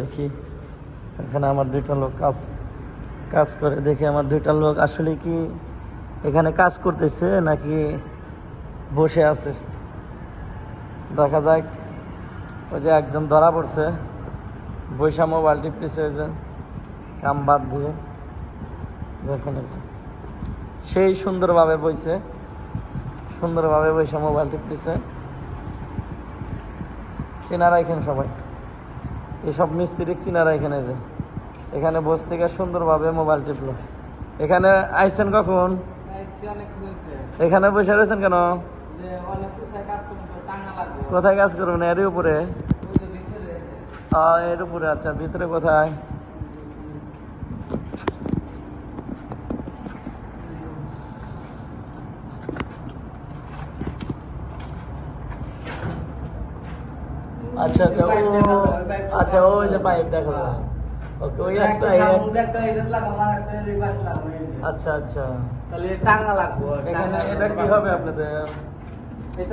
দেখি। এখানে আমার দুইটা লোক কাজ কাজ করে। দেখি আমার দুইটা লোক আসলে কি এখানে কাজ করতেছে নাকি বসে আছে। দেখা যাক। ওই যে একজন ধরা পড়ছে। বৈশা মোবাইল টিপতেছে ওই যে কাম বাদ দিয়ে। দেখুন। সেই সুন্দরভাবে বইছে। সুন্দরভাবে বৈশা মোবাইল টিপতেছে। চিনারা এখানে সবাই। এসব মিস্ত্রি চিনারা এখানে যে। এখানে বস থেকে সুন্দরভাবে মোবাইল টিপলো। এখানে আইছেন কখন? এখানে বসে রয়েছেন কেন? কোথায় কাজ করবেন? এর উপরে? এর উপরে আচ্ছা ভিতরে কোথায়? আচ্ছা আচ্ছা ও আচ্ছা ওই যে পাইপ দেখো। ওকে ওই একটা আচ্ছা আচ্ছা। তাহলে টাঙ্গা লাগবো এখানে এটা কি হবে আপনাদের?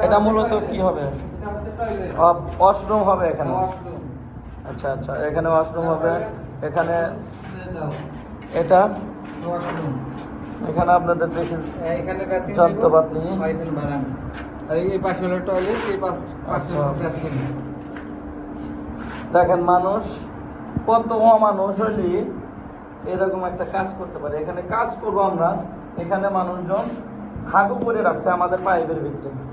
এটা মূলত কি হবে? ওয়াশরুম হবে এখানে। আচ্ছা আচ্ছা এখানে ওয়াশরুম হবে। এখানে এটা। এখানে আপনাদের দেখি এখানে যন্ত্রপাতি। এই পাশে হলো টয়লেট এই পাশ পাশে দেখেন মানুষ, কত অমানুষ হইলে এরকম একটা কাজ করতে পারে। এখানে কাজ করব আমরা, এখানে মানুষজন হাগু করে রাখছে আমাদের পাইপের ভিতরে।